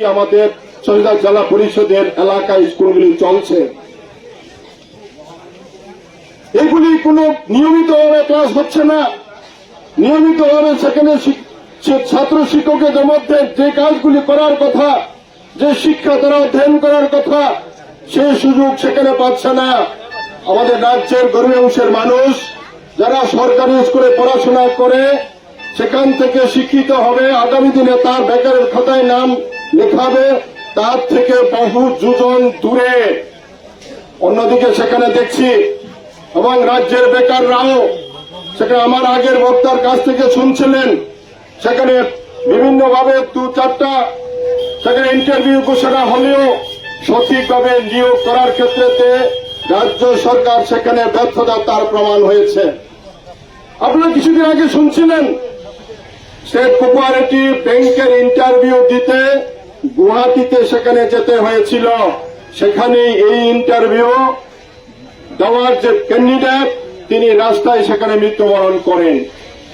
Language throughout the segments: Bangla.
আমাদের সহিদা জেলা পরিষদের এলাকায় স্কুলগুলি চলছে। এগুলি কোনো নিয়মিতভাবে ক্লাস হচ্ছে না। নিয়মিতভাবে সেখানে ছাত্র শিক্ষকদের মধ্যে যে কাজগুলি করার কথা, যে শিক্ষা তারা অধ্যয়ন করার কথা সেই সুযোগ সেখানে পাচ্ছে না। আমাদের রাজ্যের গরিব অংশের মানুষ যারা সরকারি স্কুলে পড়াশোনা করে, সেখান থেকে শিক্ষিত হবে। আগামী দিনে তার বেকারের খাতায় নাম লেখাবে, তার থেকে বহু যোজন দূরে। অন্যদিকে সেখানে দেখছি এবং রাজ্যের বেকাররাও। সেখানে আমার আগের বক্তার কাছ থেকে শুনছিলেন। সেখানে বিভিন্নভাবে দু চারটা সেখানে ইন্টারভিউ ঘোষণা হলেও সঠিকভাবে নিয়োগ করার ক্ষেত্রেতে রাজ্য সরকার সেখানে ব্যর্থতা তার প্রমাণ হয়েছে। আপনারা কিছুদিন আগে শুনছিলেন, স্টেট কোপারেটিভ ব্যাংকের ইন্টারভিউ দিতে গুয়াহাটিতে সেখানে যেতে হয়েছিল। সেখানে এই ইন্টারভিউ দেওয়ার যে ক্যান্ডিডেট তিনি রাস্তায় সেখানে মৃত্যুবরণ করেন।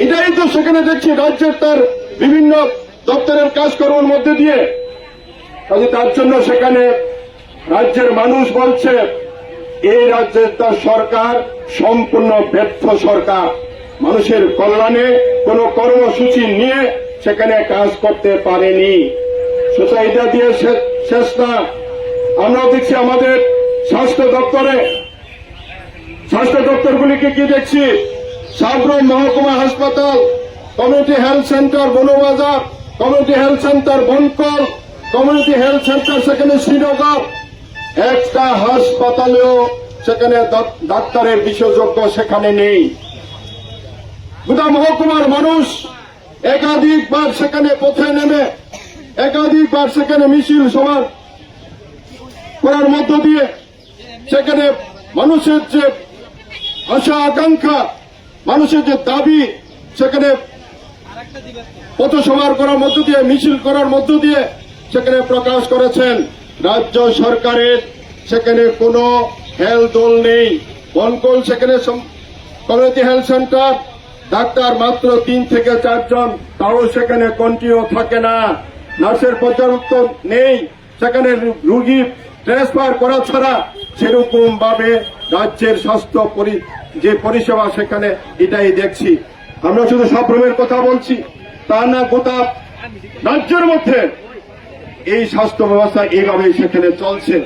এটাই তো সেখানে দেখছি রাজ্যের তার বিভিন্ন দপ্তরের কাজকর্মের মধ্যে দিয়ে। কাজে তার জন্য সেখানে রাজ্যের মানুষ বলছে, এই রাজ্যের তার সরকার সম্পূর্ণ ব্যর্থ সরকার। মানুষের কল্যাণে কোন কর্মসূচি নিয়ে সেখানে কাজ করতে পারেনি। শুধু এটা দিয়ে শেষ না আমরা দেখছি আমাদের স্বাস্থ্য দপ্তরে। স্বাস্থ্য দপ্তরগুলিকে কি দেখছি। সাবরুম মহকুমা হাসপাতাল, community health centre Banbazar, community health centre Bankal, community health centre সেখানে শ্রীনগর। একটা হাসপাতালেও সেখানে ডাক্তারের বিশেষজ্ঞ সেখানে নেই। গোটা মহকুমার মানুষ একাধিকবার সেখানে পথে নেমে একাধিকবার সেখানে মিছিল সভা করার মধ্য দিয়ে সেখানে মানুষের যে আশা, আকাঙ্ক্ষা, মানুষের যে দাবি, সেখানে পথসভার করার মধ্য দিয়ে, মিছিল করার মধ্য দিয়ে সেখানে প্রকাশ করেছেন রাজ্য সরকারের। সেখানে কোনো হেলথ দল নেই। বনকল সেখানে কমিউনিটি হেলথ সেন্টার। ডাক্তার মাত্র তিন থেকে চারজন, তাও সেখানে কন্টিনিউ থাকে না। নার্সের পর্যাপ্ত নেই। সেখানে রুগী ট্রান্সফার করা ছাড়া সেরকম ভাবে রাজ্যের স্বাস্থ্য যে পরিষেবা সেখানে এটাই দেখছি। আমরা শুধু সপ্রমের কথা বলছি, তা না গোটা রাজ্যের মধ্যে এই স্বাস্থ্য ব্যবস্থা এইভাবে সেখানে চলছে।